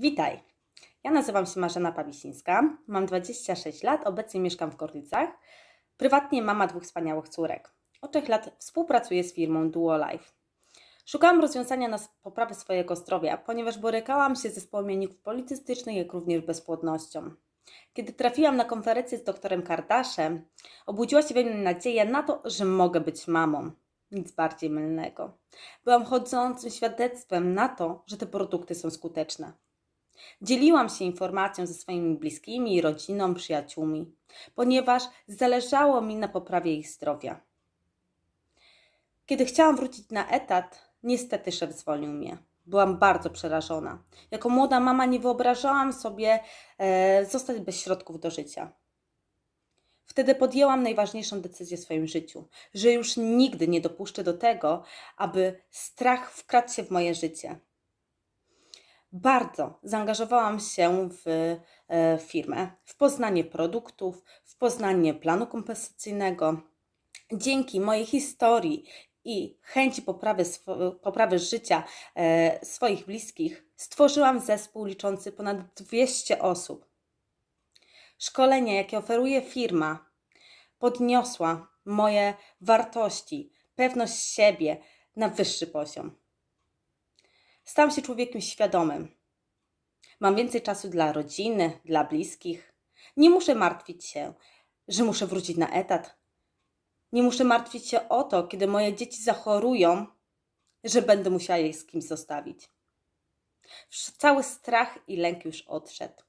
Witaj! Ja nazywam się Marzena Pawisińska, mam 26 lat, obecnie mieszkam w Gorlicach. Prywatnie mama dwóch wspaniałych córek. Od 3 lat współpracuję z firmą DuoLife. Szukałam rozwiązania na poprawę swojego zdrowia, ponieważ borykałam się ze zespołom policystycznych, jak również bezpłodnością. Kiedy trafiłam na konferencję z doktorem Kardaszem, obudziła się we mnie nadzieja na to, że mogę być mamą. Nic bardziej mylnego. Byłam chodzącym świadectwem na to, że te produkty są skuteczne. Dzieliłam się informacją ze swoimi bliskimi, rodziną, przyjaciółmi, ponieważ zależało mi na poprawie ich zdrowia. Kiedy chciałam wrócić na etat, niestety szef zwolnił mnie. Byłam bardzo przerażona. Jako młoda mama nie wyobrażałam sobie e, zostać bez środków do życia. Wtedy podjęłam najważniejszą decyzję w swoim życiu, że już nigdy nie dopuszczę do tego, aby strach wkradł się w moje życie. Bardzo zaangażowałam się w e, firmę, w poznanie produktów, w poznanie planu kompensacyjnego. Dzięki mojej historii i chęci poprawy, poprawy życia e, swoich bliskich stworzyłam zespół liczący ponad 200 osób. Szkolenie, jakie oferuje firma, podniosła moje wartości, pewność siebie na wyższy poziom. Stałam się człowiekiem świadomym. Mam więcej czasu dla rodziny, dla bliskich. Nie muszę martwić się, że muszę wrócić na etat. Nie muszę martwić się o to, kiedy moje dzieci zachorują, że będę musiała je z kimś zostawić. Cały strach i lęk już odszedł.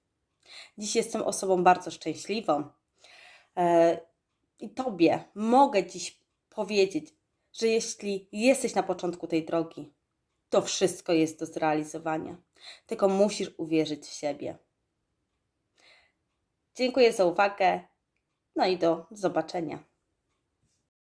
Dziś jestem osobą bardzo szczęśliwą. E, I Tobie mogę dziś powiedzieć, że jeśli jesteś na początku tej drogi, to wszystko jest do zrealizowania. Tylko musisz uwierzyć w siebie. Dziękuję za uwagę. No i do zobaczenia.